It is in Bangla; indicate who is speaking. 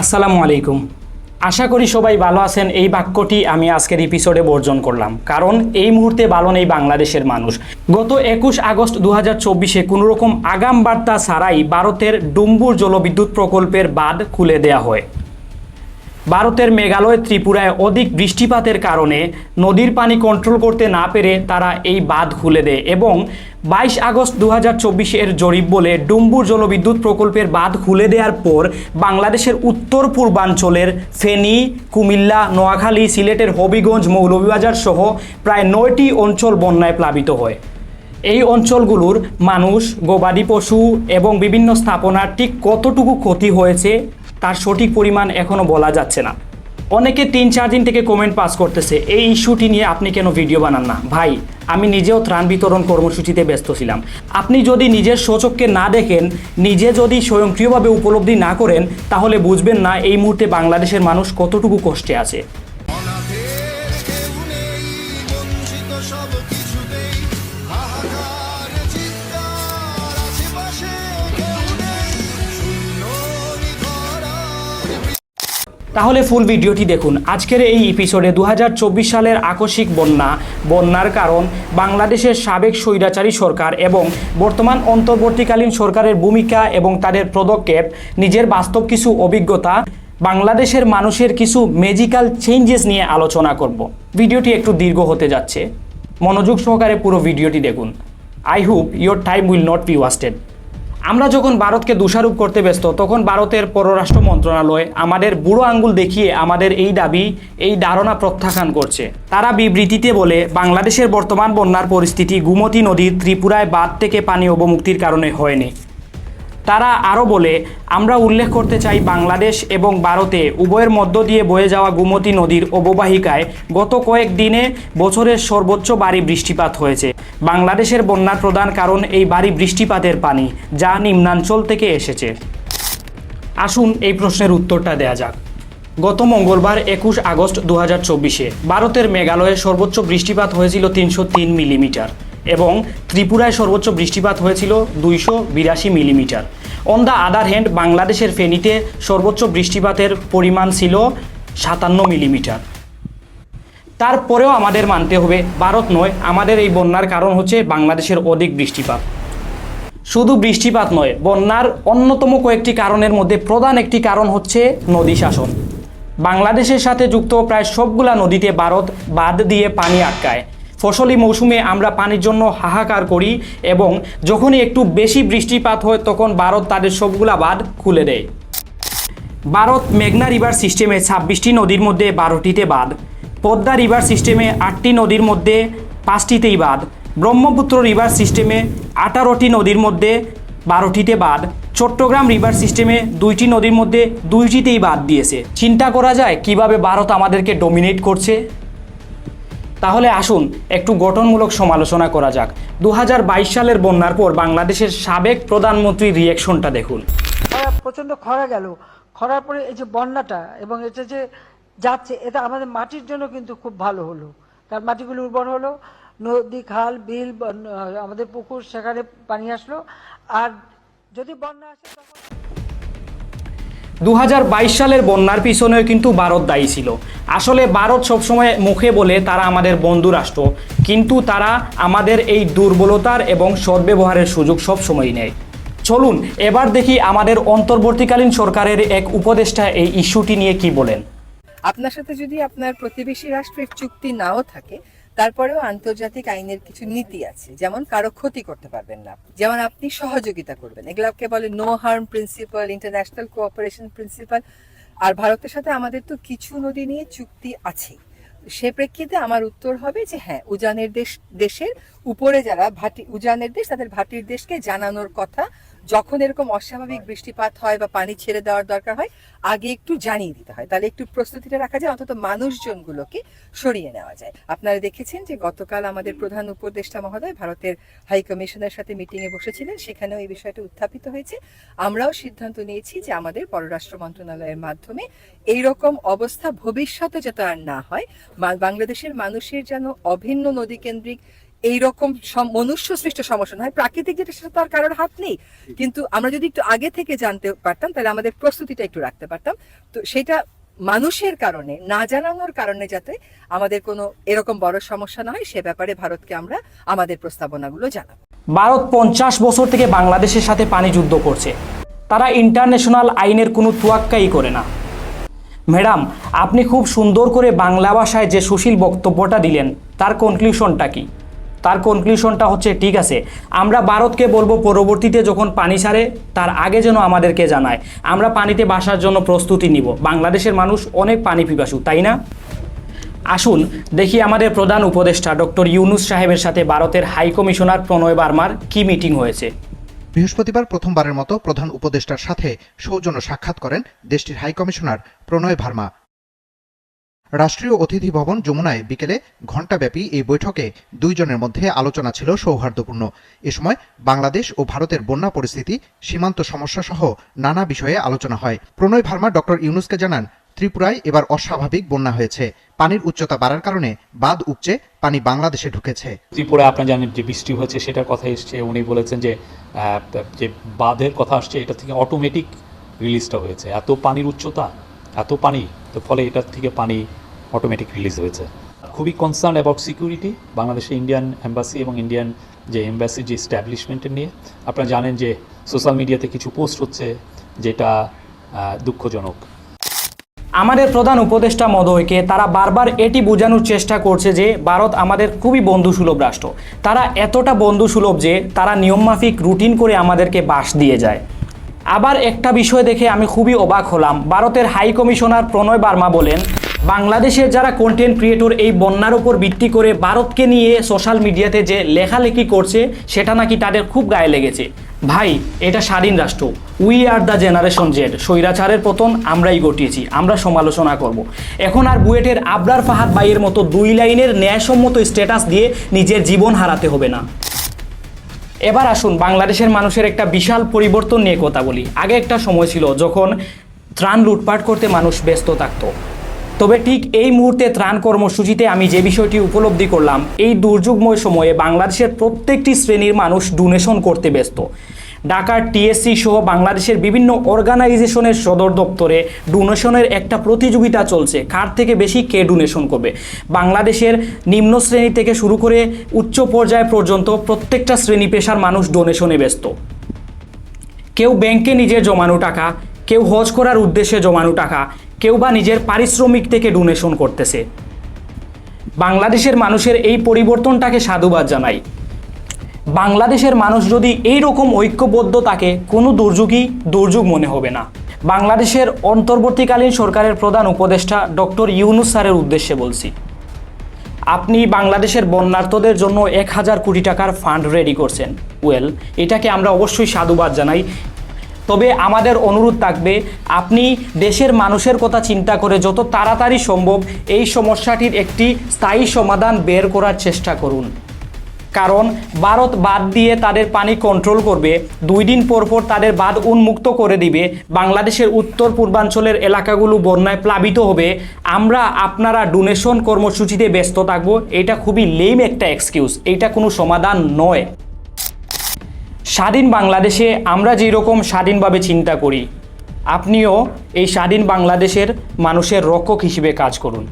Speaker 1: আসসালামু আলাইকুম। আশা করি সবাই ভালো আছেন। এই বাক্যটি আমি আজকের এপিসোডে বর্জন করলাম। কারণ এই মুহূর্তে ভালো নেই বাংলাদেশের মানুষ। গত একুশ আগস্ট দু হাজার চব্বিশে কোনোরকম আগাম বার্তা ছাড়াই ভারতের ডুম্বুর জলবিদ্যুৎ প্রকল্পের বাদ খুলে দেয়া হয়। ভারতের মেঘালয়, ত্রিপুরায় অধিক বৃষ্টিপাতের কারণে নদীর পানি কন্ট্রোল করতে না পেরে তারা এই বাঁধ খুলে দেয় এবং বাইশ আগস্ট দু হাজার এর জরিপ বলে ডুম্বুর জলবিদ্যুৎ প্রকল্পের বাঁধ খুলে দেওয়ার পর বাংলাদেশের উত্তর পূর্বাঞ্চলের ফেনী, কুমিল্লা, নোয়াখালী, সিলেটের হবিগঞ্জ, মৌলভীবাজার সহ প্রায় নয়টি অঞ্চল বন্যায় প্লাবিত হয়। এই অঞ্চলগুলোর মানুষ, গবাদি পশু এবং বিভিন্ন স্থাপনার ঠিক কতটুকু ক্ষতি হয়েছে তার সঠিক পরিমাণ এখনও বলা যাচ্ছে না। অনেকে তিন চার দিন থেকে কমেন্ট পাস করতেছে, এই ইস্যুটি নিয়ে আপনি কেন ভিডিও বানান না? ভাই, আমি নিজেও ত্রাণ বিতরণ কর্মসূচিতে ব্যস্ত ছিলাম। আপনি যদি নিজের সচককে না দেখেন, নিজে যদি স্বয়ংক্রিয়ভাবে উপলব্ধি না করেন, তাহলে বুঝবেন না এই মুহূর্তে বাংলাদেশের মানুষ কতটুকু কষ্টে আছে। তাহলে ফুল ভিডিওটি দেখুন। আজকের এই এপিসোডে দু হাজার চব্বিশ সালের আকস্মিক বন্যা, বন্যার কারণ, বাংলাদেশের সাবেক স্বৈরাচারী সরকার এবং বর্তমান অন্তর্বর্তীকালীন সরকারের ভূমিকা এবং তাদের পদক্ষেপ, নিজের বাস্তব কিছু অভিজ্ঞতা, বাংলাদেশের মানুষের কিছু মেজিক্যাল চেঞ্জেস নিয়ে আলোচনা করব। ভিডিওটি একটু দীর্ঘ হতে যাচ্ছে। মনোযোগ সহকারে পুরো ভিডিওটি দেখুন। I hope your time will not be wasted আমরা যখন ভারতকে দোষারোপ করতে ব্যস্ত, তখন ভারতের পররাষ্ট্র মন্ত্রণালয় আমাদের বুড়ো আঙ্গুল দেখিয়ে আমাদের এই দাবি, এই ধারণা প্রত্যাখ্যান করছে। তারা বিবৃতিতে বলে, বাংলাদেশের বর্তমান বন্যার পরিস্থিতি গুমতি নদীর ত্রিপুরায় বাঁধ থেকে পানি অবমুক্তির কারণে হয়নি। তারা আরও বলে, আমরা উল্লেখ করতে চাই বাংলাদেশ এবং ভারতে উভয়ের মধ্য দিয়ে বয়ে যাওয়া গুমতি নদীর অববাহিকায় গত কয়েক দিনে বছরের সর্বোচ্চ বাড়ি বৃষ্টিপাত হয়েছে। বাংলাদেশের বন্যার প্রধান কারণ এই বাড়ি বৃষ্টিপাতের পানি, যা নিম্নাঞ্চল থেকে এসেছে। আসুন এই প্রশ্নের উত্তরটা দেয়া যাক। গত মঙ্গলবার একুশ আগস্ট দু হাজার চব্বিশে ভারতের মেঘালয়ে সর্বোচ্চ বৃষ্টিপাত হয়েছিল তিনশো তিন মিলিমিটার। এবং ত্রিপুরায় সর্বোচ্চ বৃষ্টিপাত হয়েছিল দুইশো বিরাশি millimetre. On the other hand বাংলাদেশের ফেনীতে সর্বোচ্চ বৃষ্টিপাতের পরিমাণ ছিল সাতান্ন মিলিমিটার। তারপরেও আমাদের মানতে হবে, ভারত নয়, আমাদের এই বন্যার কারণ হচ্ছে বাংলাদেশের অধিক বৃষ্টিপাত। শুধু বৃষ্টিপাত নয়, বন্যার অন্যতম কয়েকটি কারণের মধ্যে প্রধান একটি কারণ হচ্ছে নদী শাসন। বাংলাদেশের সাথে যুক্ত প্রায় সবগুলা নদীতে ভারত বাদ দিয়ে পানি আটকায়। ফসলি মৌসুমে আমরা পানির জন্য হাহাকার করি এবং যখনই একটু বেশি বৃষ্টিপাত হয় তখন ভারত তাদের সবগুলা বাঁধ খুলে দেয়। ভারত মেঘনা রিভার সিস্টেমে ছাব্বিশটি নদীর মধ্যে বারোটিতে বাঁধ, পদ্মা রিভার সিস্টেমে আটটি নদীর মধ্যে পাঁচটিতেই বাঁধ, ব্রহ্মপুত্র রিভার সিস্টেমে আঠারোটি নদীর মধ্যে বারোটিতে বাঁধ, চট্টগ্রাম রিভার সিস্টেমে দুইটি নদীর মধ্যে দুইটিতেই বাদ দিয়েছে। চিন্তা করা যায় কীভাবে ভারত আমাদেরকে ডমিনেট করছে? তাহলে আসুন, একটু গঠনমূলক সমালোচনা করা যাক। দু হাজার বাইশ সালের বন্যার পর বাংলাদেশের সাবেক প্রধানমন্ত্রীর রিয়েকশনটা দেখুন।
Speaker 2: খরা প্রচণ্ড খরা গেল। খরার পরে এই যে বন্যাটা এবং এটা যে যাচ্ছে, এটা আমাদের মাটির জন্য কিন্তু খুব ভালো হলো। কারণ মাটিগুলো উর্বর হলো, নদী, খাল, বিল আমাদের পুকুর, সেখানে পানি আসলো। আর যদি বন্যা আসে, তখন
Speaker 1: দু হাজার বাইশ সালের বন্যার পিছনেও কিন্তু ভারত দায়ী ছিল। আসলে ভারত সবসময় মুখে বলে তারা আমাদের বন্ধু রাষ্ট্র, কিন্তু তারা আমাদের এই দুর্বলতার এবং সদ্ব্যবহারের সুযোগ সবসময়ই নেয়। চলুন, এবার দেখি আমাদের অন্তর্বর্তীকালীন সরকারের এক উপদেষ্টা এই ইস্যুটি নিয়ে কি বলেন।
Speaker 3: আপনার সাথে যদি আপনার প্রতিবেশী রাষ্ট্রের চুক্তি নাও থাকে তারপরেও আন্তর্জাতিক আইনের কিছু নীতি আছে, যেমন কারও ক্ষতি করতে পারবেন না। যেমন আপনি সহযোগিতা করবেন। এগুলোকে বলে no harm principle international cooperation principle আর ভারতের সাথে আমাদের তো কিছু নদী নিয়ে চুক্তি আছে। সে প্রেক্ষিতে আমার উত্তর হবে যে হ্যাঁ উজানের দেশ, দেশের উপরে যারা ভাটি উজানের দেশ তাদের ভাটির দেশকে জানানোর কথা যখন এরকম অস্বাভাবিক বৃষ্টিপাত হয় বা পানি ছেড়ে দেওয়ার দরকার হয় আগে একটু জানিয়ে দিতে হয়। তাহলে একটু প্রস্তুতিটা রাখা যায় অন্তত মানুষজনগুলোকে সরিয়ে নেওয়া যায়। আপনারা দেখেছেন যে গতকাল আমাদের প্রধান উপদেষ্টা মহোদয় ভারতের হাই কমিশনের সাথে মিটিং এ বসেছিলেন সেখানেও এই বিষয়টা উত্থাপিত হয়েছে। আমরাও সিদ্ধান্ত নিয়েছি যে আমাদের পররাষ্ট্র মন্ত্রণালয়ের মাধ্যমে এই রকম অবস্থা ভবিষ্যতে যাতে আর না হয় বাংলাদেশের মানুষের যেন অভিন্ন নদী কেন্দ্রিক এইরকম মনুষ্য সৃষ্ট সমস্যা নয়। প্রাকৃতিক যেটা, সেটা তো আর কারোর হাত নেই। কিন্তু আমরা যদি একটু আগে থেকে জানতে পারতাম, তাহলে আমাদের প্রস্তুতিটা একটু রাখতে পারতাম। তো সেটা মানুষের কারণে, না জানানোর কারণে যাতে আমাদের কোনো এরকম বড় সমস্যা না হয়, সে ব্যাপারে ভারতকে আমরা আমাদের প্রস্তাবনাগুলো জানাব।
Speaker 1: ভারত পঞ্চাশ বছর থেকে বাংলাদেশের সাথে পানি যুদ্ধ করছে। তারা ইন্টারন্যাশনাল আইনের কোনো তুয়াক্কাই করে না। ম্যাডাম, আপনি খুব সুন্দর করে বাংলা ভাষায় যে সুশীল বক্তব্যটা দিলেন, তার কনক্লুশনটা কি? তার কনক্লুশনটা হচ্ছে, ঠিক আছে, আমরা ভারতকে বলব পরবর্তীতে যখন পানি ছাড়ে তার আগে যেন আমাদেরকে জানায়। আমরা পানিতে বাসার জন্য প্রস্তুতি নিব। বাংলাদেশের মানুষ অনেক পানি পিপাসু, তাই না? আসুন দেখি আমাদের প্রধান উপদেষ্টা, ডক্টর ইউনুস সাহেবের সাথে ভারতের হাই কমিশনার প্রণয় বার্মার কি মিটিং হয়েছে।
Speaker 4: বৃহস্পতিবার প্রথমবারের মতো প্রধান উপদেষ্টার সাথে সৌজন্য সাক্ষাৎ করেন দেশটির হাই কমিশনার প্রণয় ভার্মা রাষ্ট্রীয় অতিথি ভবন যমুনায় বিকেলে ঘণ্টাব্যাপী এই বৈঠকে দুইজনের মধ্যে আলোচনা ছিল সৌহার্দ্যপূর্ণ। এ সময় বাংলাদেশ ও ভারতের বন্যা পরিস্থিতি, সীমান্ত সমস্যা সহ নানা বিষয়ে আলোচনা হয়। প্রণয় ভার্মা, ডক্টর ইউনুসকে জানান, ত্রিপুরায় এবার অস্বাভাবিক বন্যা হয়েছে। পানির উচ্চতা বাড়ার কারণে বাঁধ উপচে পানি বাংলাদেশে ঢুকেছে।
Speaker 5: ত্রিপুরা, আপনার জানেন যে বৃষ্টি হয়েছে, সেটার কথা এসছে। উনি বলেছেন যে যে বাঁধের কথা আসছে, এটা থেকে অটোমেটিক রিলিজটা হয়েছে। এত পানির উচ্চতা, এত পানি, তো ফলে এটার থেকে পানি অটোমেটিক রিলিজ হয়েছে। খুবই কনসার্ন অ্যাবাউট সিকিউরিটি বাংলাদেশে ইন্ডিয়ান এম্বাসি এবং ইন্ডিয়ান যে এম্বাসি যে স্ট্যাবলিশমেন্টের নিয়ে। আপনারা জানেন যে সোশ্যাল মিডিয়াতে কিছু পোস্ট হচ্ছে যেটা দুঃখজনক।
Speaker 1: আমাদের প্রধান উপদেষ্টা মদয়কে তারা বারবার এটি বোঝানোর চেষ্টা করছে যে ভারত আমাদের খুবই বন্ধুসুলভ রাষ্ট্র। তারা এতটা বন্ধুসুলভ যে তারা নিয়মমাফিক রুটিন করে আমাদেরকে বাস দিয়ে যায়। আবার একটা বিষয় দেখে আমি খুবই অবাক হলাম। ভারতের হাই কমিশনার প্রণয় বার্মা বলেন বাংলাদেশের যারা কন্টেন্ট ক্রিয়েটর এই বন্যার উপর ভিত্তি করে ভারতকে নিয়ে সোশ্যাল মিডিয়াতে যে লেখালেখি করছে, সেটা নাকি তাদের খুব গায়ে লেগেছে। ভাই, এটা স্বাধীন রাষ্ট্র। We are the generation Z স্বৈরাচারের পতন আমরাই ঘটিয়েছি। আমরা সমালোচনা করব। এখন আর বুয়েটের আবরার ফাহাদ বাইয়ের মতো দুই লাইনের ন্যায়সম্মত স্ট্যাটাস দিয়ে নিজের জীবন হারাতে হবে না। এবার আসুন বাংলাদেশের মানুষের একটা বিশাল পরিবর্তন নিয়ে কথা বলি। আগে একটা সময় ছিল যখন ত্রাণ লুটপাট করতে মানুষ ব্যস্ত থাকতো। তবে ঠিক এই মুহূর্তে ত্রাণ কর্মসূচিতে আমি যে বিষয়টি উপলব্ধি করলাম, এই দুর্যোগময় সময়ে বাংলাদেশের প্রত্যেকটি শ্রেণির মানুষ ডোনেশন করতে ব্যস্ত। ঢাকার টিএসসি সহ বাংলাদেশের বিভিন্ন অর্গানাইজেশনের সদর দপ্তরে ডোনেশনের একটা প্রতিযোগিতা চলছে। কার থেকে বেশি কে ডোনেশন করবে? বাংলাদেশের নিম্ন শ্রেণি থেকে শুরু করে উচ্চ পর্যায় পর্যন্ত প্রত্যেকটা শ্রেণি পেশার মানুষ ডোনেশনে ব্যস্ত। কেউ ব্যাংকে নিজের জমানো টাকা কেউ হজ করার উদ্দেশ্যে জমানো টাকা, কেউ বা নিজের পারিশ্রমিক থেকে ডোনেশন করতেছে। বাংলাদেশের মানুষের এই পরিবর্তনটাকে সাধুবাদ জানাই। বাংলাদেশের মানুষ যদি এই রকম ঐক্যবদ্ধ থাকে, কোনো দুর্যোগই দুর্যোগ মনে হবে না। বাংলাদেশের অন্তর্বর্তীকালীন সরকারের প্রধান উপদেষ্টা ডক্টর ইউনুস স্যারের উদ্দেশ্যে বলছি, আপনি বাংলাদেশের বন্যার্থদের জন্য এক হাজার কোটি টাকার ফান্ড রেডি করছেন। ওয়েল, এটাকে আমরা অবশ্যই সাধুবাদ জানাই। তবে আমাদের অনুরোধ থাকবে, আপনি দেশের মানুষের কথা চিন্তা করে যত তাড়াতাড়ি সম্ভব এই সমস্যাটির একটি স্থায়ী সমাধান বের করার চেষ্টা করুন। কারণ ভারত বাদ দিয়ে তাদের পানি কন্ট্রোল করবে, দুই দিন পর পর তাদের বাঁধ উন্মুক্ত করে দিবে, বাংলাদেশের উত্তর পূর্বাঞ্চলের এলাকাগুলো বন্যায় প্লাবিত হবে, আমরা আপনারা ডোনেশন কর্মসূচিতে ব্যস্ত থাকব, এটা খুবই লেম একটা এক্সকিউজ এটা কোনো সমাধান নয়। স্বাধীন বাংলাদেশে আমরা যেরকম স্বাধীনভাবে চিন্তা করি, আপনিও এই স্বাধীন বাংলাদেশের মানুষের রক্ষক হিসেবে কাজ করুন।